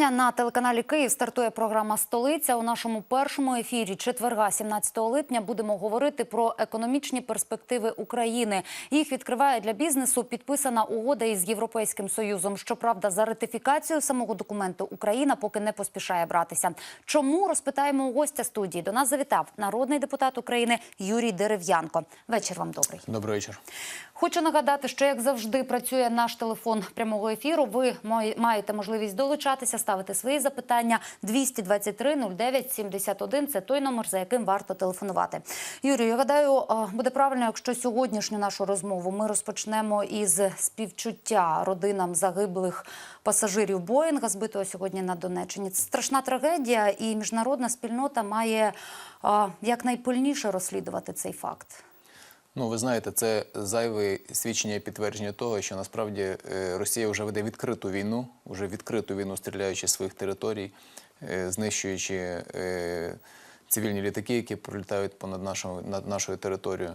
Вітання на телеканалі Київ. Стартує програма Столиця. У нашому першому ефірі четверга, 17 липня, будемо говорити про економічні перспективи України. Їх відкриває для бізнесу підписана угода із Європейським Союзом. Щоправда, за ратифікацію самого документу Україна поки не поспішає братися. Чому розпитаємо у гостя студії? До нас завітав народний депутат України Юрій Дерев'янко. Вечір вам добрий. Добрий вечір. Хочу нагадати, що як завжди працює наш телефон прямого ефіру. Ви маєте можливість долучатися, ставити свої запитання 223 09 71 – Це той номер, за яким варто телефонувати. Юрію, я гадаю, буде правильно, якщо сьогоднішню нашу розмову ми розпочнемо із співчуття родинам загиблих пасажирів Боїнга, збитого сьогодні на Донеччині. Це страшна трагедія, і міжнародна спільнота має якнайпильніше розслідувати цей факт. Ну, ви знаєте, це зайве свідчення і підтвердження того, що насправді е, Росія вже веде відкриту війну, вже відкриту війну, стріляючи з своїх територій, е, знищуючи е, цивільні літаки, які пролітають понад нашою над нашою територією.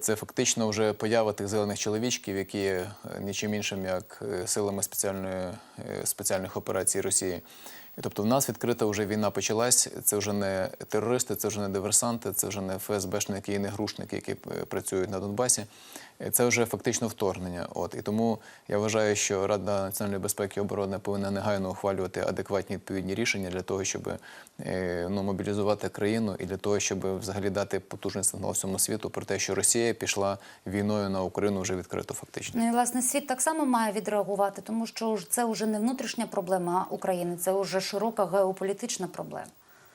Це фактично вже поява тих зелених чоловічків, які нічим іншим, як силами спеціальної, спеціальних операцій Росії. Тобто в нас відкрита вже війна почалась. Це вже не терористи, це вже не диверсанти, це вже не ФСБшники і не грушники, які е, працюють на Донбасі. Е, Це вже фактично вторгнення. От і тому я вважаю, що Рада національної безпеки і оборони повинна негайно ухвалювати адекватні відповідні рішення для того, щоб е, ну, мобілізувати країну і для того, щоб взагалі дати потужний сигнал всьому світу про те, що Росія пішла війною на Україну вже відкрито, фактично. Ну і власне світ так само має відреагувати, тому що це вже не внутрішня проблема України, це вже широка геополітична проблема.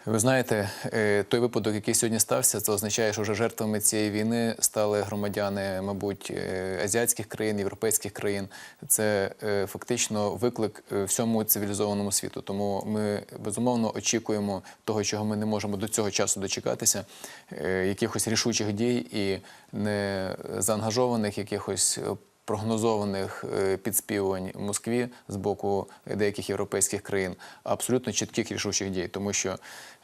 Ви знаєте, е, той випадок, який сьогодні стався, це означає, що вже жертвами цієї війни стали громадяни, мабуть, е, азіатських країн, європейських країн. Це е, фактично виклик всьому цивілізованому світу. Тому ми безумовно очікуємо того, чого ми не можемо до цього часу дочекатися, якихось рішучих дій і не заангажованих якихось. Прогнозованих е, підспівувань Москві з боку деяких європейських країн, абсолютно чітких рішучих дій, тому що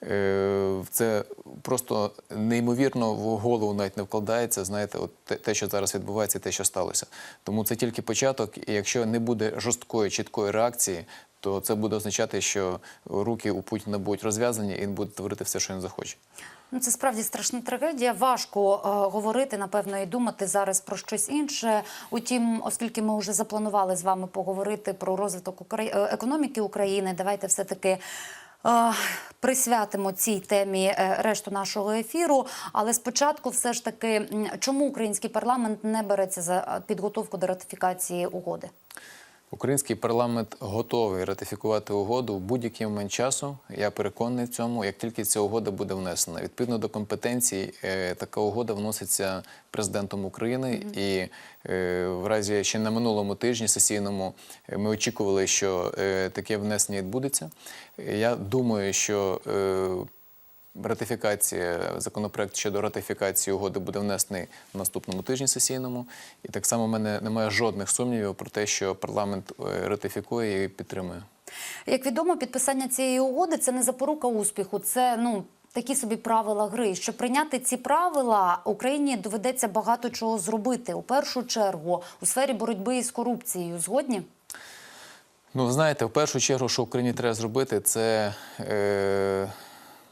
е, це просто неймовірно в голову навіть не вкладається. Знаєте, от те, що зараз відбувається, те, що сталося. Тому це тільки початок, і якщо не буде жорсткої чіткої реакції, то це буде означати, що руки у Путіна будуть розв'язані, і він буде творити все, що він захоче. Ну, це справді страшна трагедія. Важко е, говорити, напевно, і думати зараз про щось інше. Утім, оскільки ми вже запланували з вами поговорити про розвиток Украї... е, економіки України, давайте все таки. е, Присвятимо цій темі е, решту нашого ефіру, але спочатку, все ж таки, чому український парламент не береться за підготовку до ратифікації угоди? Український парламент готовий ратифікувати угоду в будь-який момент часу. Я переконаний в цьому, як тільки ця угода буде внесена. Відповідно до компетенцій, е, така угода вноситься президентом України, і е, в разі ще на минулому тижні сесійному е, ми очікували, що таке внесення відбудеться. Я думаю, що Ратифікація законопроект щодо ратифікації угоди буде внесений в наступному тижні сесійному, і так само в мене немає жодних сумнівів про те, що парламент е, ратифікує і підтримує. Як відомо, підписання цієї угоди це не запорука успіху, це ну. Такі собі правила гри. Щоб прийняти ці правила, Україні доведеться багато чого зробити. У першу чергу у сфері боротьби із корупцією. Згодні? Ну, знаєте, в першу чергу, що Україні треба зробити, це е,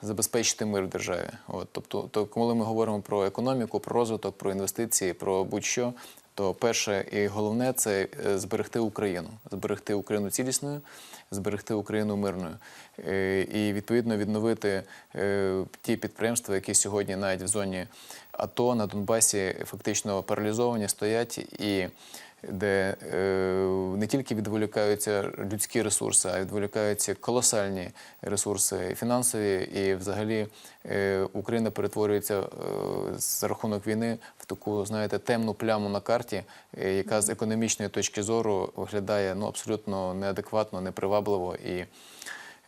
забезпечити мир в державі. От, тобто, то, коли ми говоримо про економіку, про розвиток, про інвестиції, про будь-що, то перше і головне це е, зберегти Україну, зберегти Україну цілісною, зберегти Україну мирною. Е, і відповідно відновити е, ті підприємства, які сьогодні навіть в зоні АТО на Донбасі фактично паралізовані, стоять і де е, не тільки відволікаються людські ресурси, а відволікаються колосальні ресурси фінансові, і взагалі е, Україна перетворюється е, за рахунок війни в таку, знаєте, темну пляму на карті, е, яка з економічної точки зору виглядає ну абсолютно неадекватно, непривабливо і.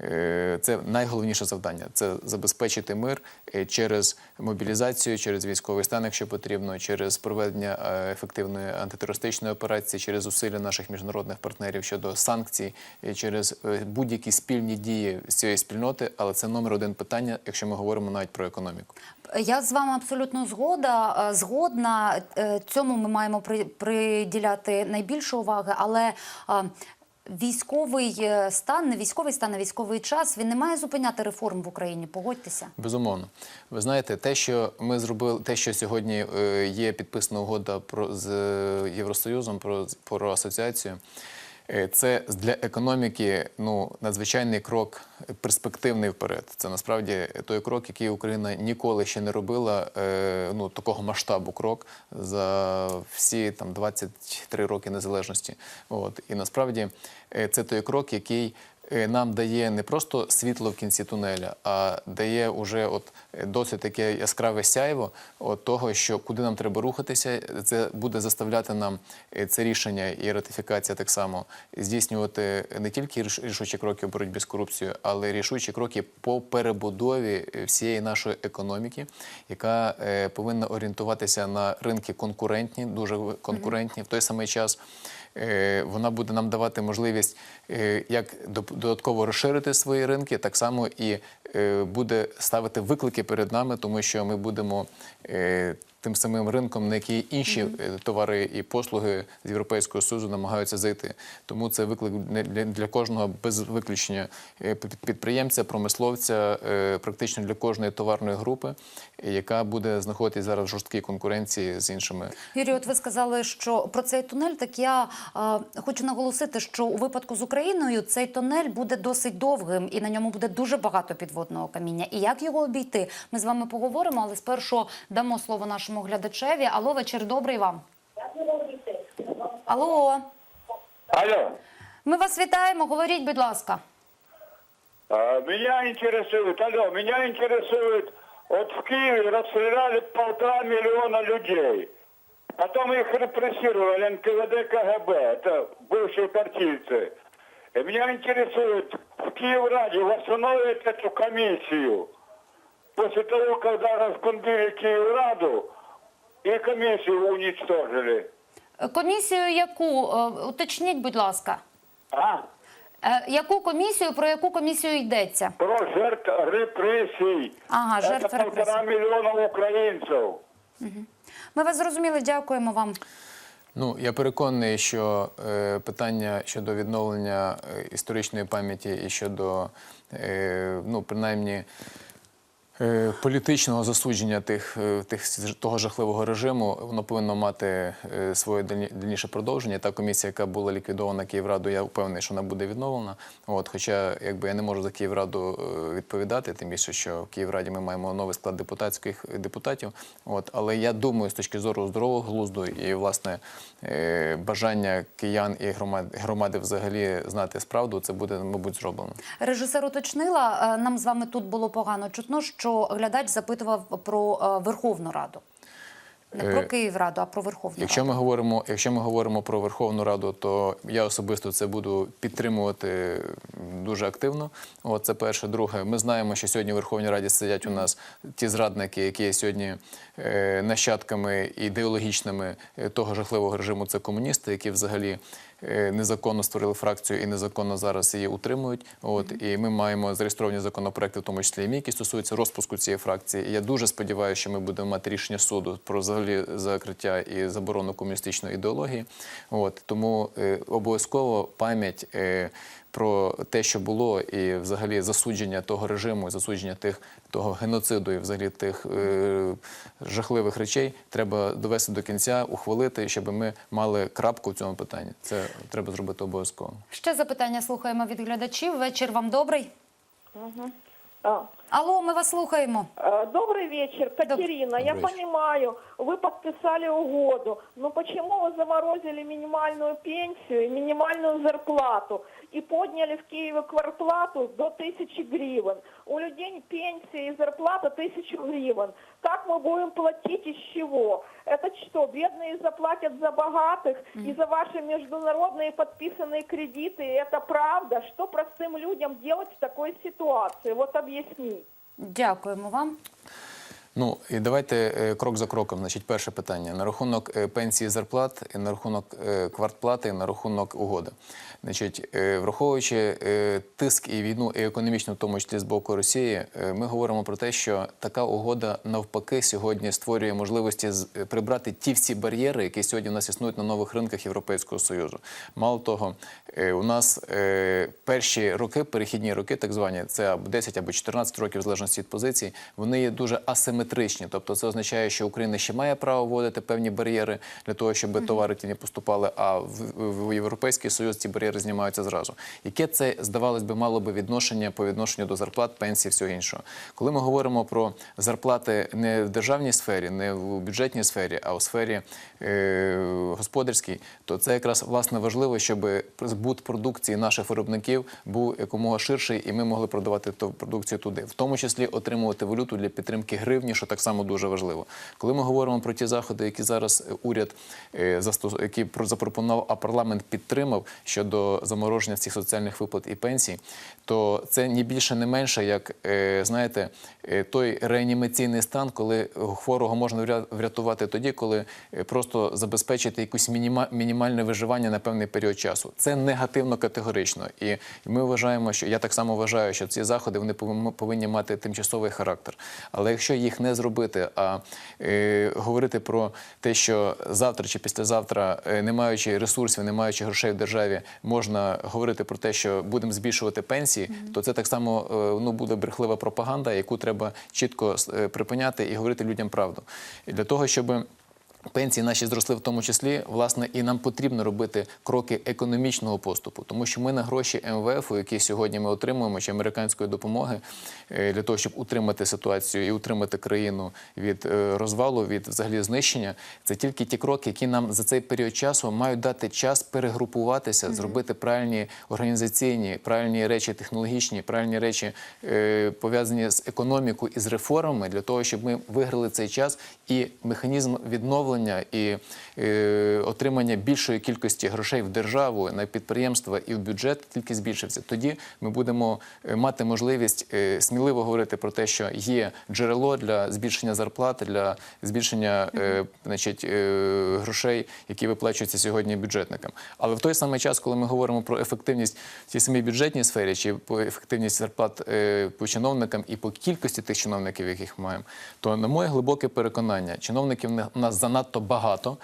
Е, Це найголовніше завдання це забезпечити мир е, через мобілізацію, через військовий стан, якщо потрібно, через проведення е, ефективної антитерористичної операції, через зусилля наших міжнародних партнерів щодо санкцій, через будь-які спільні дії з цієї спільноти. Але це номер один питання, якщо ми говоримо навіть про економіку. Я з вами абсолютно згода. Згодна цьому ми маємо при- приділяти найбільше уваги, але. Військовий е, стан, не військовий стан, а військовий час він не має зупиняти реформ в Україні. Погодьтеся. Безумовно, ви знаєте, те, що ми зробили, те, що сьогодні е, є підписана угода про з е, Євросоюзом про, про асоціацію. Це для економіки ну надзвичайний крок перспективний вперед. Це насправді той крок, який Україна ніколи ще не робила. Ну такого масштабу крок за всі там 23 роки незалежності. От і насправді е, це той крок, який нам дає не просто світло в кінці тунеля, а дає уже от е, досить таке яскраве сяйво от того, що куди нам треба рухатися. Це буде заставляти нам е, це рішення і ратифікація так само здійснювати не тільки рішучі кроки у боротьбі з корупцією, але й рішучі кроки по перебудові е, всієї нашої економіки, яка е, повинна орієнтуватися на ринки конкурентні, дуже конкурентні в той самий час. Е, Вона буде нам давати можливість е, як додатково розширити свої ринки, так само і е, буде ставити виклики перед нами, тому що ми будемо тим самим ринком, на який інші е, товари і послуги з Європейського Союзу намагаються зайти. Тому це виклик для, кожного без виключення е, підприємця, промисловця, е, практично для кожної товарної групи, яка буде знаходитись зараз в жорсткій конкуренції з іншими Юрій, от ви сказали, що про цей тунель. Так я е, хочу наголосити, що у випадку з Україною цей тунель буде досить довгим і на ньому буде дуже багато підводного каміння. І як його обійти? Ми з вами поговоримо, але спершу дамо слово нашому глядачеві. Алло, вечір добрий вам. Алло, Алло, ми вас вітаємо. Говоріть, будь ласка. а, меня интересует, алло, меня интересует, вот в Киеве расстреляли полтора миллиона людей. Потом их репрессировали НКВД, КГБ, это бывшие партийцы. И меня интересует, в Киевраде восстановят эту комиссию после того, когда разбомбили Киевраду и комиссию уничтожили. Е, Комісію яку Е, уточніть, будь ласка. А? Е, Яку комісію про яку комісію йдеться? Про жертв репрессий. Ага, жертв Это полтора репрессий. миллиона украинцев. Ми вас зрозуміли. Дякуємо вам. Ну, я переконаний, що е, питання щодо відновлення е, історичної пам'яті і щодо, е, ну, принаймні, політичного засудження тих, е, тих того жахливого режиму, воно повинно мати е, своє дальні- дальніше продовження. Та комісія, яка була ліквідована Київраду, я впевнений, що вона буде відновлена. От, хоча, якби я не можу за Київраду е, відповідати, тим більше, що в Київраді ми маємо новий склад депутатських депутатів. От, але я думаю, з точки зору здорового глузду і власне е, бажання киян і громади, громади взагалі знати справду, це буде, мабуть, зроблено. Режисер уточнила, е, нам з вами тут було погано чутно, що глядач запитував про е, Верховну Раду. Не про Е, Київраду, а про Верховну Якщо Раду. ми говоримо, якщо ми говоримо про Верховну Раду, то я особисто це буду підтримувати дуже активно. От це перше. Друге, ми знаємо, що сьогодні в Верховній Раді сидять у нас ті зрадники, які є сьогодні е, нащадками ідеологічними того жахливого режиму. Це комуністи, які взагалі незаконно створили фракцію і незаконно зараз її утримують. От і ми маємо зареєстровані законопроекти, в тому числі і мій, які стосуються розпуску цієї фракції. І я дуже сподіваюся, що ми будемо мати рішення суду про взагалі закриття і заборону комуністичної ідеології. От тому е, обов'язково пам'ять. Е, про те, що було, і взагалі засудження того режиму, і засудження тих того геноциду і взагалі тих е, жахливих речей треба довести до кінця, ухвалити, щоб ми мали крапку в цьому питанні. Це треба зробити обов'язково. Ще запитання слухаємо від глядачів. Вечір вам добрий. А, Алло, ми вас слухаємо. э, Добрый вечер, Катерина. Я Добрый вечер. понимаю, вы подписали угоду, но почему вы заморозили минимальную пенсию и минимальную зарплату и подняли в Киеве квартплату до тысячи гривен? У людей пенсия и зарплата тысячу гривен. Как мы будем платить из чего? Это что, бедные заплатят за богатых и за ваши международные подписанные кредиты? Это правда? Что простым людям делать в такой ситуации? Вот объясни. Дякуємо вам. Ну і давайте е, крок за кроком. Значить, перше питання на рахунок е, пенсії зарплат, на рахунок е, квартплати, на рахунок угоди. Значить, враховуючи тиск і війну, і економічну, в тому числі з боку Росії, ми говоримо про те, що така угода навпаки сьогодні створює можливості прибрати ті всі бар'єри, які сьогодні у нас існують на нових ринках Європейського союзу. Мало того, у нас перші роки, перехідні роки, так звані, це або 10 або 14 років, в залежності від позицій, вони є дуже асиметричні. Тобто, це означає, що Україна ще має право вводити певні бар'єри для того, щоб товари ті не поступали. А в, в, в Європейський Союз ці бар'єри знімаються зразу. Яке це здавалось би мало би відношення по відношенню до зарплат, пенсій, всього іншого? Коли ми говоримо про зарплати не в державній сфері, не в бюджетній сфері, а у сфері е, господарській, то це якраз власне важливо, щоб збут продукції наших виробників був якомога ширший, і ми могли продавати ту продукцію туди, в тому числі отримувати валюту для підтримки гривні, що так само дуже важливо. Коли ми говоримо про ті заходи, які зараз е, уряд е, які запропонував, а парламент підтримав щодо замороження цих соціальних виплат і пенсій, то це ні більше, не менше, як е, знаєте, той реанімаційний стан, коли хворого можна врятувати тоді, коли просто забезпечити якусь мінімальне виживання на певний період часу. Це негативно категорично. І ми вважаємо, що я так само вважаю, що ці заходи вони повинні мати тимчасовий характер. Але якщо їх не зробити, а е, говорити про те, що завтра чи післязавтра, е, не маючи ресурсів, не маючи грошей в державі, можна говорити про те, що будемо збільшувати пенсії, то це так само е, ну, буде брехлива пропаганда, яку треба чітко е, припиняти і говорити людям правду. Для того, щоб Пенсії наші зросли в тому числі, власне, і нам потрібно робити кроки економічного поступу, тому що ми на гроші МВФ, які сьогодні ми отримуємо, чи американської допомоги е, для того, щоб утримати ситуацію і утримати країну від е, розвалу, від взагалі знищення, це тільки ті кроки, які нам за цей період часу мають дати час перегрупуватися, зробити правильні організаційні, правильні речі, технологічні, правильні речі е, пов'язані з економікою і з реформами, для того, щоб ми виграли цей час і механізм відновлення і е, отримання більшої кількості грошей в державу на підприємства і в бюджет тільки збільшився. Тоді ми будемо е, мати можливість е, сміливо говорити про те, що є джерело для збільшення зарплати, для збільшення е, значить, е, грошей, які виплачуються сьогодні бюджетникам. Але в той самий час, коли ми говоримо про ефективність в цій самій бюджетній сфері, чи по ефективність зарплат е, по чиновникам і по кількості тих чиновників, яких ми маємо, то на моє глибоке переконання, чиновників у нас занадто багато.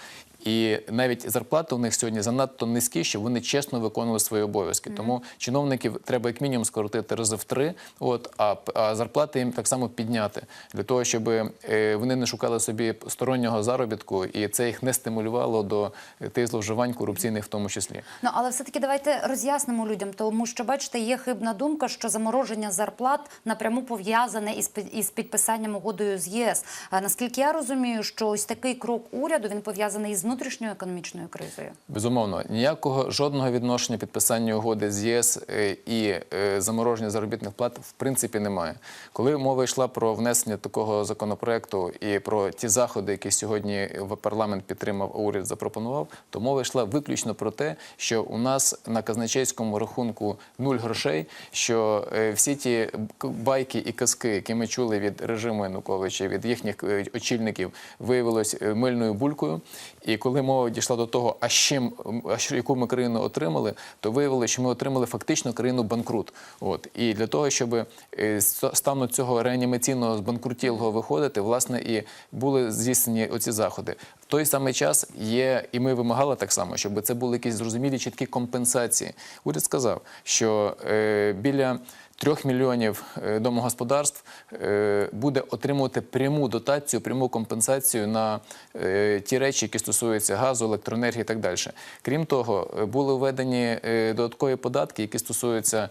І навіть зарплати у них сьогодні занадто низькі, щоб вони чесно виконували свої обов'язки. Тому чиновників треба як мінімум скоротити рази в три, от а, а зарплати їм так само підняти для того, щоб е, вони не шукали собі стороннього заробітку, і це їх не стимулювало до е, тих зловживань корупційних, в тому числі. Ну але все таки давайте роз'яснимо людям, тому що бачите, є хибна думка, що замороження зарплат напряму пов'язане із із підписанням угодою з ЄС. А наскільки я розумію, що ось такий крок уряду він пов'язаний із внутрішньою економічною кризою. Безумовно, ніякого жодного відношення підписання угоди з ЄС е, і е, замороження заробітних плат в принципі немає. Коли мова йшла про внесення такого законопроекту і про ті заходи, які сьогодні в парламент підтримав, а уряд запропонував, то мова йшла виключно про те, що у нас на казначейському рахунку нуль грошей, що е, всі ті байки і казки, які ми чули від режиму Януковича, від їхніх очільників, виявилось мильною булькою. І коли мова дійшла до того, а з чим а яку ми країну отримали, то виявилося, що ми отримали фактично країну банкрут. От і для того, щоб е, стану цього реанімаційного збанкрутілого виходити, власне, і були здійснені оці заходи. В той самий час є, і ми вимагали так само, щоб це були якісь зрозумілі чіткі компенсації. Уряд сказав, що е, біля трьох мільйонів е, домогосподарств е, буде отримувати пряму дотацію, пряму компенсацію на е, ті речі, які стосуються газу, електроенергії і так далі. Крім того, були введені додаткові податки, які стосуються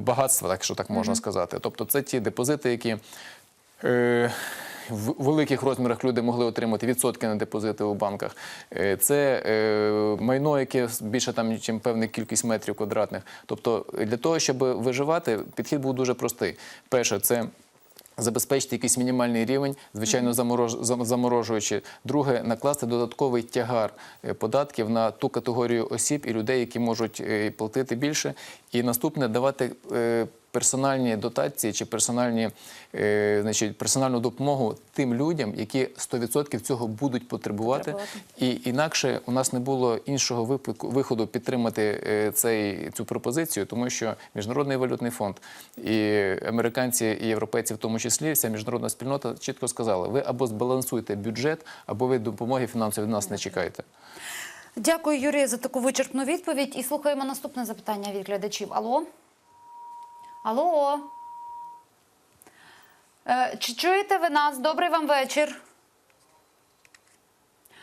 багатства, так що так можна сказати. Тобто, це ті депозити, які в великих розмірах люди могли отримати відсотки на депозити у банках. Е, Це е, майно, яке більше там, ніж певна кількість метрів квадратних. Тобто, для того, щоб виживати, підхід був дуже простий. Перше, це Забезпечити якийсь мінімальний рівень, звичайно, заморожуючи. Друге, накласти додатковий тягар е, податків на ту категорію осіб і людей, які можуть е, платити більше. І наступне давати е, персональні дотації чи персональні, е, значить, персональну допомогу тим людям, які 100% цього будуть потребувати. Потребувати. І інакше у нас не було іншого випадку виходу підтримати е, цей цю пропозицію, тому що міжнародний валютний фонд і американці і європейці, в тому числі, вся міжнародна спільнота чітко сказала: ви або збалансуйте бюджет, або ви допомоги фінансової від нас не чекайте. Дякую, Юрію, за таку вичерпну відповідь. І слухаємо наступне запитання від глядачів. Алло? Алло? Е, чи чуєте ви нас? Добрий вам вечір.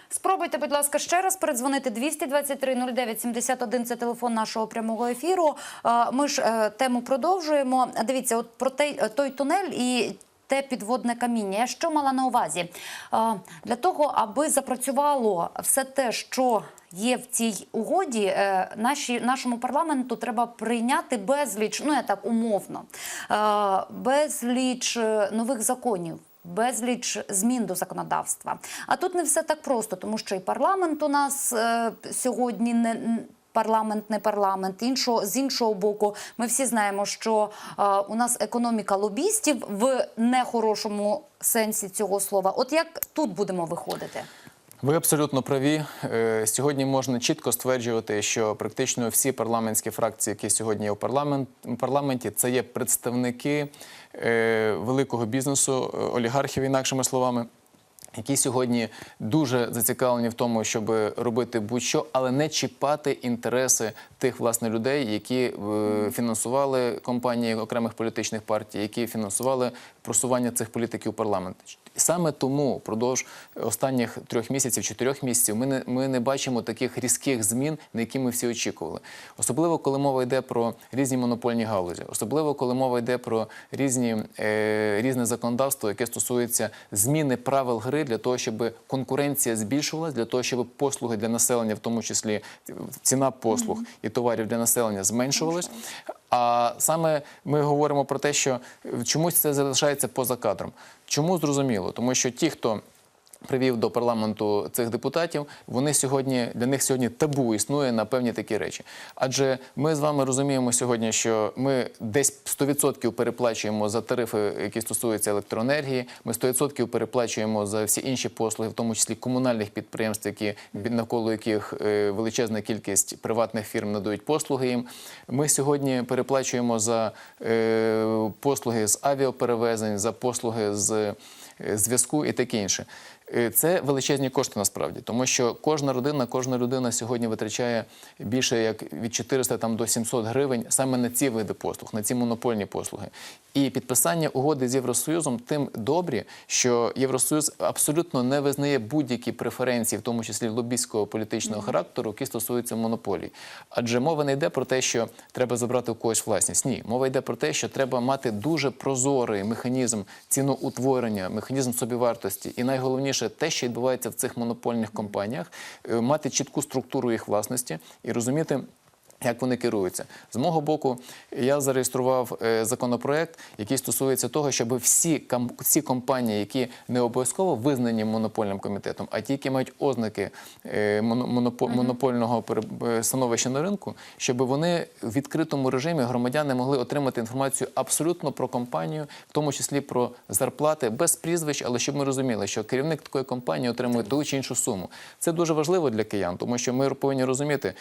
Спробуйте, будь ласка, ще раз передзвонити 223 09 71 – це телефон нашого прямого ефіру. Е, Ми ж е, тему продовжуємо. Дивіться, от про той, тунель і те підводне каміння. Я що мала на увазі? Для того, аби запрацювало все те, що є в цій угоді, е, наші, нашому парламенту треба прийняти безліч, ну я так умовно, е, безліч е, нових законів. Безліч змін до законодавства. А тут не все так просто, тому що і парламент у нас е, сьогодні не. Парламент, не парламент. Іншого з іншого боку, ми всі знаємо, що е, у нас економіка лобістів в нехорошому сенсі цього слова. От як тут будемо виходити? Ви абсолютно праві. Е, Сьогодні можна чітко стверджувати, що практично всі парламентські фракції, які сьогодні є у парламенті, це є представники е, великого бізнесу, е, олігархів, інакшими словами. Які сьогодні дуже зацікавлені в тому, щоб робити будь-що, але не чіпати інтереси тих власне людей, які фінансували компанії окремих політичних партій, які фінансували просування цих політиків у парламент. Саме тому впродовж останніх трьох місяців, чотирьох місяців, ми не ми не бачимо таких різких змін, на які ми всі очікували. Особливо коли мова йде про різні монопольні галузі, особливо коли мова йде про різні е, різне законодавство, яке стосується зміни правил гри для того, щоб конкуренція збільшувалась, для того, щоб послуги для населення, в тому числі ціна послуг і товарів для населення зменшувалась. А саме ми говоримо про те, що чомусь це залишається поза кадром. Чому зрозуміло? Тому що ті, хто привів до парламенту цих депутатів, вони сьогодні для них сьогодні табу існує на певні такі речі. Адже ми з вами розуміємо сьогодні, що ми десь 100% переплачуємо за тарифи, які стосуються електроенергії. Ми 100% переплачуємо за всі інші послуги, в тому числі комунальних підприємств, які навколо яких е, величезна кількість приватних фірм надають послуги їм. Ми сьогодні переплачуємо за е, послуги з авіаперевезень, за послуги з е, зв'язку і таке інше. Е, Це величезні кошти насправді, тому що кожна родина, кожна людина сьогодні витрачає більше як від 400 там, до 700 гривень саме на ці види послуг, на ці монопольні послуги. І підписання угоди з Євросоюзом тим добрі, що Євросоюз абсолютно не визнає будь-які преференції, в тому числі лобістського політичного характеру, які стосуються монополій. Адже мова не йде про те, що треба забрати у когось власність. Ні, мова йде про те, що треба мати дуже прозорий механізм ціноутворення, механізм собівартості, і найголовніше те, що відбувається в цих монопольних компаніях, е, мати чітку структуру їх власності і розуміти. Як вони керуються. З мого боку, я зареєстрував е, законопроект, який стосується того, щоб всі всі компанії, які не обов'язково визнані монопольним комітетом, а ті, які мають ознаки е, моно- монопольного е, становища на ринку, щоб вони в відкритому режимі громадяни могли отримати інформацію абсолютно про компанію, в тому числі про зарплати без прізвищ, але щоб ми розуміли, що керівник такої компанії отримує ту чи іншу суму. Це дуже важливо для киян, тому що ми повинні розуміти,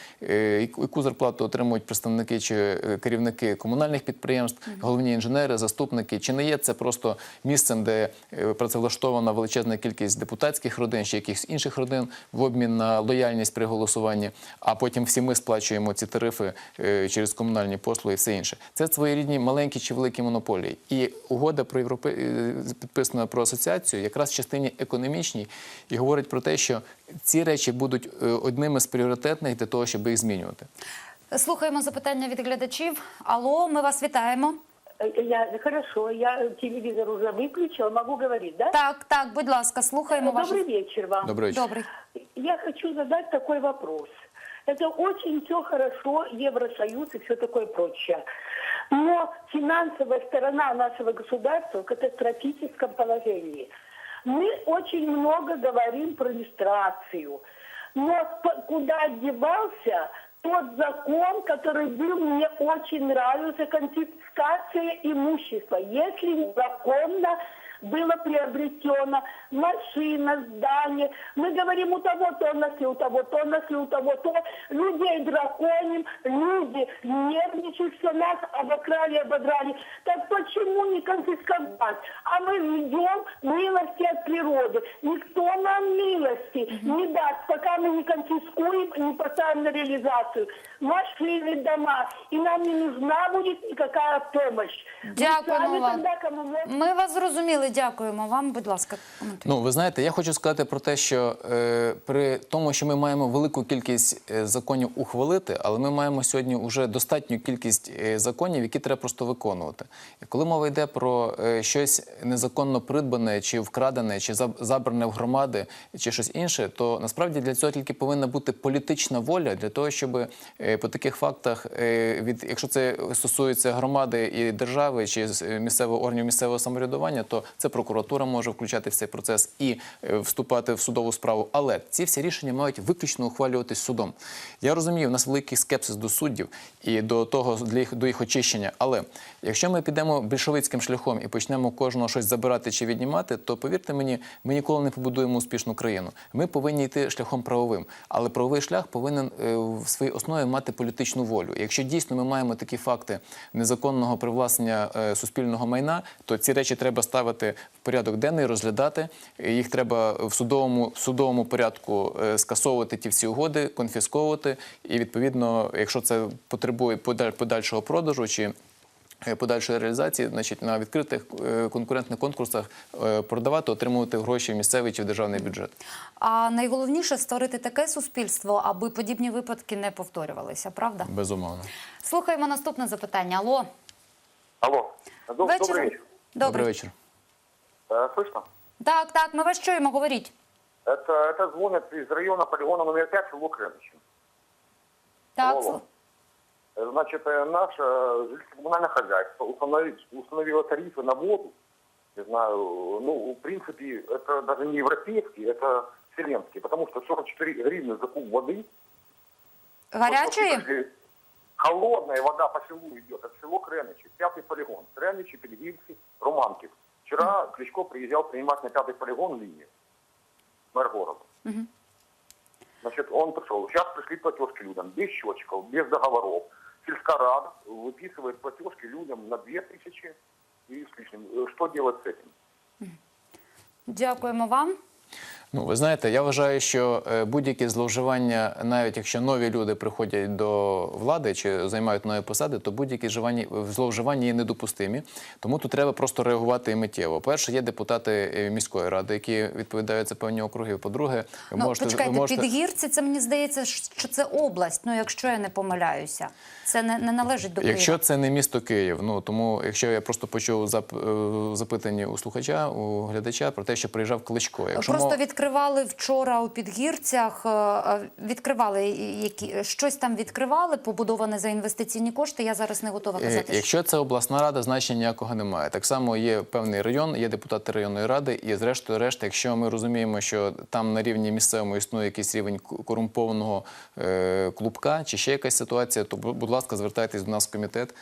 яку яку зарплату отримують представники чи е, керівники комунальних підприємств, головні інженери, заступники. Чи не є це просто місцем, де е, працевлаштована величезна кількість депутатських родин чи якихось інших родин в обмін на лояльність при голосуванні, а потім всі ми сплачуємо ці тарифи е, через комунальні послуги і все інше. Це своєрідні маленькі чи великі монополії. І угода про європе е, підписана про асоціацію, якраз в частині економічній, і говорить про те, що ці речі будуть одними з пріоритетних для того, щоб їх змінювати. Слухаємо запитання від глядачів. Алло, ми вас вітаємо. Я, хорошо, я телевизор уже выключила, могу говорить, да? Так, так, будь ласка, слухаємо вас. Добрый вечер вам. Добрий вечір. Добрий. Я хочу задать такой вопрос. Это очень все хорошо, Евросоюз и все такое прочее. Но финансовая сторона нашего государства в катастрофическом положении. Мы очень много говорим про иллюстрацию. Но по- куда девался тот закон, который был, мне очень нравился, конфискация имущества. Если незаконно было приобретено машина, здание. Мы говорим, у того тоннасы, у того тоннасы, у того то. Людей драконим, люди нервничают, что нас обокрали, ободрали. Так почему не конфисковать? А мы ждем милости от природы. Никто нам милости не даст, пока мы не конфискуем, не поставим на реализацию. Машины, дома. И нам не нужна будет никакая помощь. Мы Дякуємо сами вам. тогда кому можем Ми вас зрозуміли. Дякуємо вам. Будь ласка, коментуйте. Ну, ви знаєте, я хочу сказати про те, що е, при тому, що ми маємо велику кількість е, законів ухвалити, але ми маємо сьогодні вже достатню кількість е, законів, які треба просто виконувати. І коли мова йде про е, щось незаконно придбане, чи вкрадене, чи заб- забране в громади, чи щось інше, то насправді для цього тільки повинна бути політична воля для того, щоб е, по таких фактах, е, від якщо це стосується громади і держави, чи е, місцевого органів місцевого самоврядування, то це прокуратура може включати в цей процес і е, вступати в судову справу. Але ці всі рішення мають виключно ухвалюватись судом. Я розумію, у нас великий скепсис до суддів і до того до їх очищення. Але якщо ми підемо більшовицьким шляхом і почнемо кожного щось забирати чи віднімати, то повірте мені, ми ніколи не побудуємо успішну країну. Ми повинні йти шляхом правовим, але правовий шлях повинен е, в своїй основі мати політичну волю. Якщо дійсно ми маємо такі факти незаконного привласнення е, суспільного майна, то ці речі треба ставити в порядок денний, розглядати. Їх треба в судовому в судовому порядку е, скасовувати ті всі угоди, конфісковувати. І відповідно, якщо це потребує подаль- подальшого продажу чи подальшої реалізації, значить на відкритих е, конкурентних конкурсах е, продавати, отримувати гроші в місцевий чи в державний бюджет. А найголовніше створити таке суспільство, аби подібні випадки не повторювалися. Правда? Безумовно. Слухаємо наступне запитання. Алло, Алло. Доб- Вечір. Добрый вечер. Добрий вечір. Э, Слышно? Так, так, ми вас чуємо. Говоріть. Это, это звонят из района полигона номер 5 село Крымыч. Так, Алло. Значит, э, наше э, жилищно-коммунальное хозяйство установи- установило тарифы на воду. Не знаю, ну, в принципе, это даже не европейские, это вселенские, потому что 44 гривны за куб воды. Вот, вот, Холодная вода по селу идет, от село Креничи, пятый полигон. Креничи, Пельгирцы, Романки. Вчера Кличко приезжал принимать на пятый полигон линию, мэр города. Значит, он пришел. Сейчас пришли платежки людям, без счетчиков, без договоров. Сельская рада выписывает платежки людям на 2000 и с лишним. Э, Что делать с этим? Дякуємо вам. Ну, ви знаєте, я вважаю, що е, будь-які зловживання, навіть якщо нові люди приходять до влади чи займають нові посади, то будь-які зловживання- є недопустимі. Тому тут треба просто реагувати миттєво. Перше, є депутати е, міської ради, які відповідають за певні округи. По-друге, ви Ну, можете, почекайте, можете... підгірці, це мені здається, що це область. Ну, якщо я не помиляюся, це не, не належить до Києва. Якщо це не місто Київ, ну тому якщо я просто почув зап- е, запитання у слухача, у глядача про те, що приїжджав Кличко. Якщо Просто мова- відкривали вчора у підгірцях, е, е, відкривали які щось там відкривали, побудоване за інвестиційні кошти. Я зараз не готова Е, казати. Якщо це обласна рада, значення ніякого немає. Так само є певний район, є депутати районної ради, і зрештою решта, якщо ми розуміємо, що там на рівні місцевому існує якийсь рівень корумпованого клубка чи ще якась ситуація, то будь ласка, звертайтесь до нас в комітет.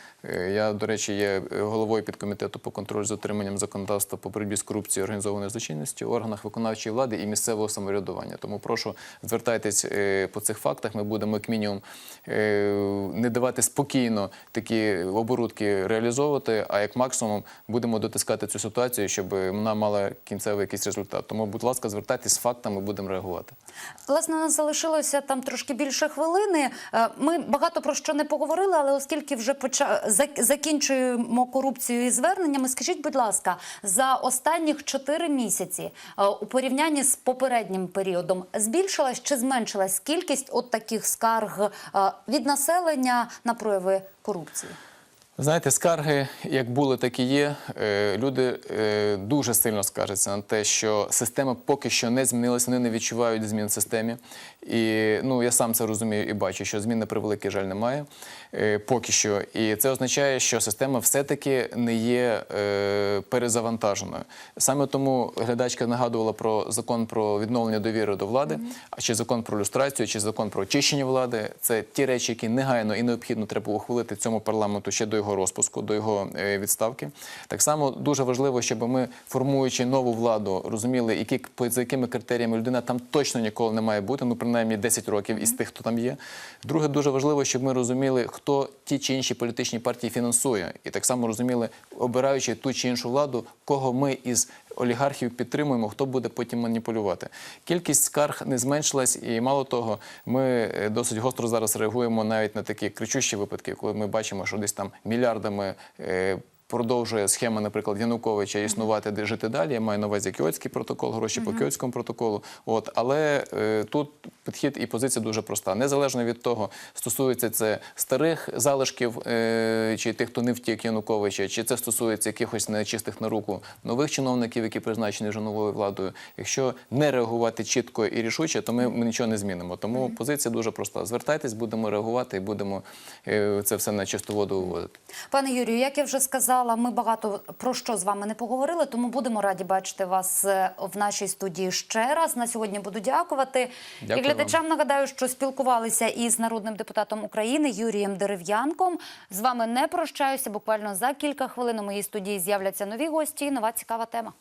Я, до речі, є головою підкомітету по контролю за дотриманням законодавства по боротьбі з корупцією організованою злочинністю в органах виконавчої влади і місцевого самоврядування. Тому прошу звертайтесь е, по цих фактах. Ми будемо як мінімум е, не давати спокійно такі оборудки реалізовувати, а як максимум будемо дотискати цю ситуацію, щоб вона мала кінцевий якийсь результат. Тому, будь ласка, звертайтесь з фактами, будемо реагувати. Власне, у нас залишилося там трошки більше хвилини. Е, Ми багато про що не поговорили, але оскільки вже поча... закінчуємо корупцію і зверненнями, скажіть, будь ласка, за останніх чотири місяці у порівнянні з попереднім періодом збільшилась чи зменшилась кількість от таких скарг е, від населення на прояви корупції? Знаєте, скарги, як були, так і є. Е, Люди е, дуже сильно скаржаться на те, що система поки що не змінилася, вони не відчувають змін в системі. І ну, я сам це розумію і бачу, що змін на превеликий жаль немає е, поки що. І це означає, що система все-таки не є е, перезавантаженою. Саме тому глядачка нагадувала про закон про відновлення довіри до влади, а чи закон про люстрацію, чи закон про очищення влади. Це ті речі, які негайно і необхідно треба ухвалити цьому парламенту ще до його розпуску, до його е, відставки. Так само дуже важливо, щоб ми, формуючи нову владу, розуміли, які за якими критеріями людина там точно ніколи не має бути, ну принаймні 10 років із тих, хто там є. Друге, дуже важливо, щоб ми розуміли, хто ті чи інші політичні партії фінансує, і так само розуміли, обираючи ту чи іншу владу, кого ми із олігархів підтримуємо, хто буде потім маніпулювати. Кількість скарг не зменшилась, і мало того, ми е, досить гостро зараз реагуємо навіть на такі кричущі випадки, коли ми бачимо, що десь там мільярдами. Продовжує схема, наприклад, Януковича існувати, де жити далі. Я маю на увазі Кіотський протокол, гроші по Кіотському протоколу. От але е, тут підхід і позиція дуже проста. Незалежно від того, стосується це старих залишків е, чи тих, хто не втік Януковича, чи це стосується якихось нечистих на руку нових чиновників, які призначені вже новою владою. Якщо не реагувати чітко і рішуче, то ми, ми нічого не змінимо. Тому позиція дуже проста. Звертайтесь, будемо реагувати і будемо е, це все на чисту воду виводити. Пане Юрію, як я вже сказала, ми багато про що з вами не поговорили, тому будемо раді бачити вас е, в нашій студії ще раз. На сьогодні буду дякувати. Дякую і глядачам нагадаю, що спілкувалися із народним депутатом України Юрієм Дерев'янком. З вами не прощаюся. Буквально за кілька хвилин у моїй студії з'являться нові гості. і Нова цікава тема.